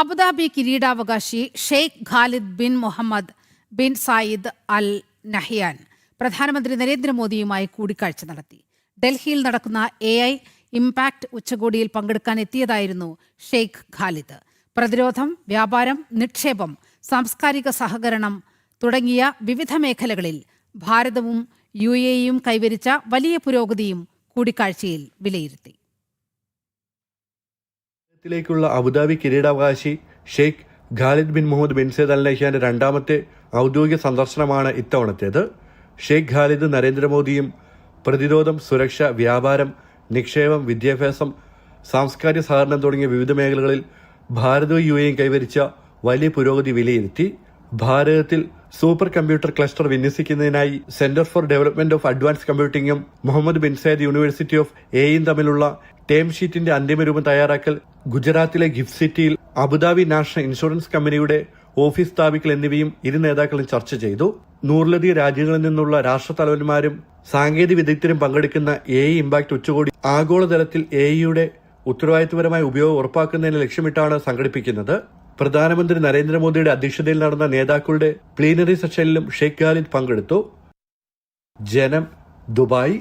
Abu Dhabi കിരീടാവകാശി Sheikh Khalid bin Mohamed bin Zayed Al Nahyan പ്രധാനമന്ത്രി നരേന്ദ്രമോദിയുമായി കൂടിക്കാഴ്ച നടത്തി. ഡൽഹിയിൽ നടക്കുന്ന എ ഐ ഇംപാക്ട് ഉച്ചകോടിയിൽ പങ്കെടുക്കാൻ എത്തിയതായിരുന്നു ഷെയ്ഖ് ഖാലിദ്. പ്രതിരോധം വ്യാപാരം നിക്ഷേപം സാംസ്കാരിക സഹകരണം തുടങ്ങിയ വിവിധ മേഖലകളിൽ ഭാരതവും യു എയും കൈവരിച്ച വലിയ പുരോഗതിയും കൂടിക്കാഴ്ചയിൽ വിലയിരുത്തി. ത്തിലേക്കുള്ള അബുദാബി കിരീടാവകാശി Sheikh Khalid bin Mohamed bin Zayed Al നഹ്യാന്റെ രണ്ടാമത്തെ ഔദ്യോഗിക സന്ദർശനമാണ് ഇത്തവണത്തേത്. ഷെയ്ഖ് ഖാലിദ് നരേന്ദ്രമോദിയും പ്രതിരോധം സുരക്ഷ വ്യാപാരം നിക്ഷേപം വിദ്യാഭ്യാസം സാംസ്കാരിക സഹകരണം തുടങ്ങിയ വിവിധ മേഖലകളിൽ ഭാരതവും യു എയും കൈവരിച്ച വലിയ പുരോഗതി വിലയിരുത്തി. ഭാരതത്തിൽ super computer cluster വിന്യസിക്കുന്നതിനായി centre for development of advanced കമ്പ്യൂട്ടിംഗും Mohamed bin Zayed University of എയും തമ്മിലുള്ള ടേം ഷീറ്റിന്റെ അന്തിമരൂപം തയ്യാറാക്കൽ ഗുജറാത്തിലെ ഗിഫ്റ്റ് സിറ്റിയിൽ അബുദാബി നാഷണൽ ഇൻഷുറൻസ് കമ്പനിയുടെ ഓഫീസ് സ്ഥാപിക്കൽ എന്നിവയും ഇരു നേതാക്കളും ചർച്ച ചെയ്തു. നൂറിലധികം രാജ്യങ്ങളിൽ നിന്നുള്ള രാഷ്ട്രതലവന്മാരും സാങ്കേതിക വിദഗ്ധരും പങ്കെടുക്കുന്ന എ ഇമ്പാക്ട് ഉച്ചകോടി ആഗോളതലത്തിൽ എ ഇയുടെ ഉത്തരവാദിത്വപരമായ ഉപയോഗം ഉറപ്പാക്കുന്നതിന് ലക്ഷ്യമിട്ടാണ് സംഘടിപ്പിക്കുന്നത്. പ്രധാനമന്ത്രി നരേന്ദ്രമോദിയുടെ അധ്യക്ഷതയിൽ നടന്ന നേതാക്കളുടെ പ്ലീനറി സെഷനിലും ഷെയ്ഖ് ഖാലിദ് പങ്കെടുത്തു. ജനം ദുബായ്